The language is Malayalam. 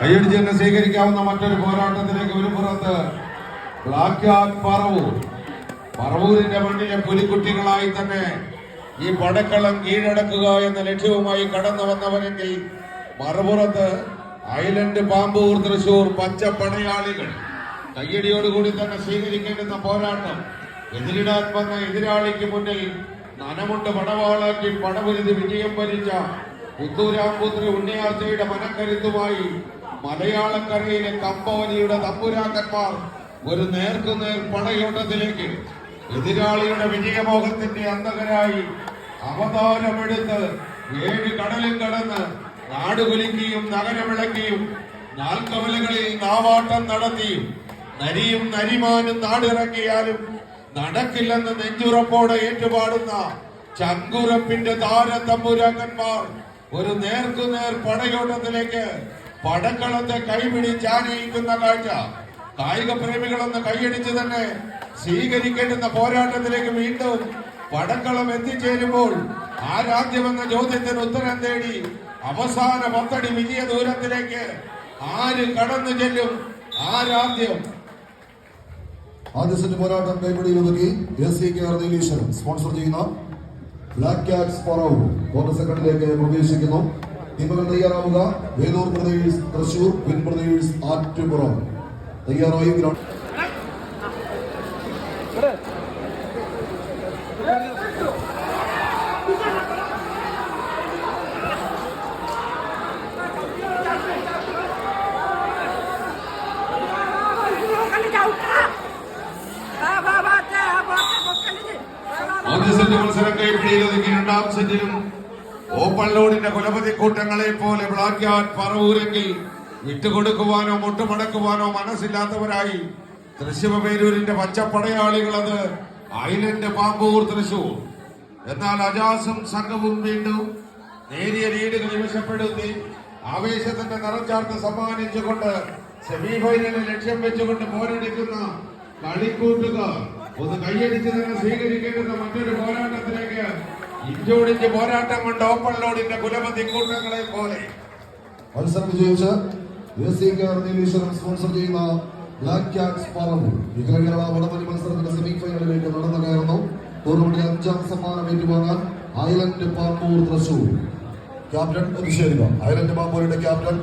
കൈയടിച്ച് തന്നെ സ്വീകരിക്കാവുന്ന മറ്റൊരു പോരാട്ടത്തിലേക്ക് ഒരു പുറത്ത്. Black art Paravur. പറവൂരിന്റെ മണ്ണിലെ പുലിക്കുട്ടികളായി തന്നെ ഈ പടക്കളം കീഴടക്കുക എന്ന ലക്ഷ്യവുമായി കടന്നു വന്നവരെങ്കിൽ മറുപുറത്ത് ഐലൻഡ് പാമ്പൂർ തൃശൂർ പച്ച പടയാളികൾ കയ്യടിയോടുകൂടി തന്നെ സ്വീകരിക്കേണ്ടുന്ന പോരാട്ടം എതിരിടാൻ വന്ന എതിരാളിക്ക് മുന്നിൽ നനമുണ്ട് പടവാളാക്കി പടപുരുതി വിജയം ഭരിച്ച പുത്തൂരാമ്പുത്രി ഉണ്ണിയാർച്ചയുടെ മനക്കരുത്തുമായി മലയാളക്കരയിലെ കമ്പവലിയുടെ തമ്പുരാക്കന്മാർ ഒരു നേർക്കുനേർ പടയോട്ടത്തിലേക്ക് എതിരാളിയുടെ വിജയമോഹത്തിന്റെ അന്തകരായി അവതാരമെടുത്ത് ഏഴ് കടലും കടന്ന് നാടുകുലുക്കിയും നഗരമിളക്കിയും നാൽക്കവലുകളിൽ നാവാട്ടം നടത്തിയും നരിയും നരിമാനും നാടിറക്കിയാലും നടക്കില്ലെന്ന് നെഞ്ചുറപ്പോടെ ഏറ്റുപാടുന്ന ചങ്കുറപ്പിന്റെ താരതമ്പുരാക്കന്മാർ ഒരു നേർക്കുനേർ പടയോട്ടത്തിലേക്ക് പടക്കളത്തെ കൈപിടിച്ചാനയിക്കുന്ന കാഴ്ച. കായിക പ്രേമികളൊന്ന് കൈയടിച്ച് തന്നെ സ്വീകരിക്കേണ്ടുന്ന പോരാട്ടത്തിലേക്ക് വീണ്ടും പടക്കളം എത്തിച്ചേരുമ്പോൾ ആരാധ്യമെന്ന ചോദ്യത്തിന് ഉത്തരം തേടി അവസാന പത്തടി വിജയ ദൂരത്തിലേക്ക് ആര് കടന്നു ചെല്ലും? ആരാധ്യം. ആദ്യ സെറ്റ് പോരാട്ടം കൈപിടി ഒതുക്കി S C K R Neeleeswaran. Sponsor ചെയ്യുന്ന ബ്ലാക്ക് ക്യാറ്റ്സ് പറവ് ക്വാർട്ടർ സെക്കൻഡിലേക്ക് പ്രവേശിക്കുന്നു. ടീമുകൾ തയ്യാറാവുക. വേലൂർ പ്രദേശ് തൃശൂർ വിൻ പ്രദേശ് ആറ്റുപുറം. തയ്യാറായി ഗ്രൗണ്ട് ആദ്യ സെറ്റ് മത്സരം രണ്ടാം സെറ്റിലും ഓപ്പൺ ലോഡിന്റെ കുലപതി കൂട്ടങ്ങളെ പോലെ ബ്ലാക്ക് ആർട്ട് പറവൂരെങ്കിൽ വിട്ടുകൊടുക്കുവാനോ മുട്ടുമടക്കുവാനോ മനസ്സില്ലാത്തവരായി തൃശ്ശിവ പേരൂരിന്റെ പച്ചപ്പടയാളികൾ അത് ഐലൻഡ് പാമ്പൂർ തൃശൂർ എന്നാൽ അജാസും സംഘവും വീണ്ടും നേരിയ ലീഡ് കൈവശപ്പെടുത്തി ആവേശത്തിന്റെ നിറച്ചാർത്ത് സമ്മാനിച്ചുകൊണ്ട് സെമിഫൈനലിൽ ലക്ഷ്യം വെച്ചുകൊണ്ട് പോരടിക്കുന്ന കളിക്കൂട്ടുകാർ ഒന്ന് കൈയടിച്ച് തന്നെ സ്വീകരിക്കേണ്ടുന്ന മറ്റൊരു പോരാട്ടത്തിലേക്ക് ഇഞ്ചോടിഞ്ച് പോരാട്ടം കൊണ്ട് ഓപ്പൺ ലോഡിന്റെ കുലപതി കൂട്ടങ്ങളെ പോലെ. മത്സരം വിജയിച്ച് സ്പോൺസർ ചെയ്യുന്ന ബ്ലാക്ക് ക്യാറ്റ്സ് പറവൂർ വികല കേരള വടമലി മത്സരത്തിന്റെ സെമി ഫൈനലിലേക്ക് കയറുന്നു. അഞ്ചാം സമ്മാനം ഏറ്റുവാങ്ങാൻ ഐലൻഡ് പാമ്പൂർ തൃശൂർ. ക്യാപ്റ്റൻ ചേരുക ഐലൻഡ് പാമ്പൂരിന്റെ ക്യാപ്റ്റൻ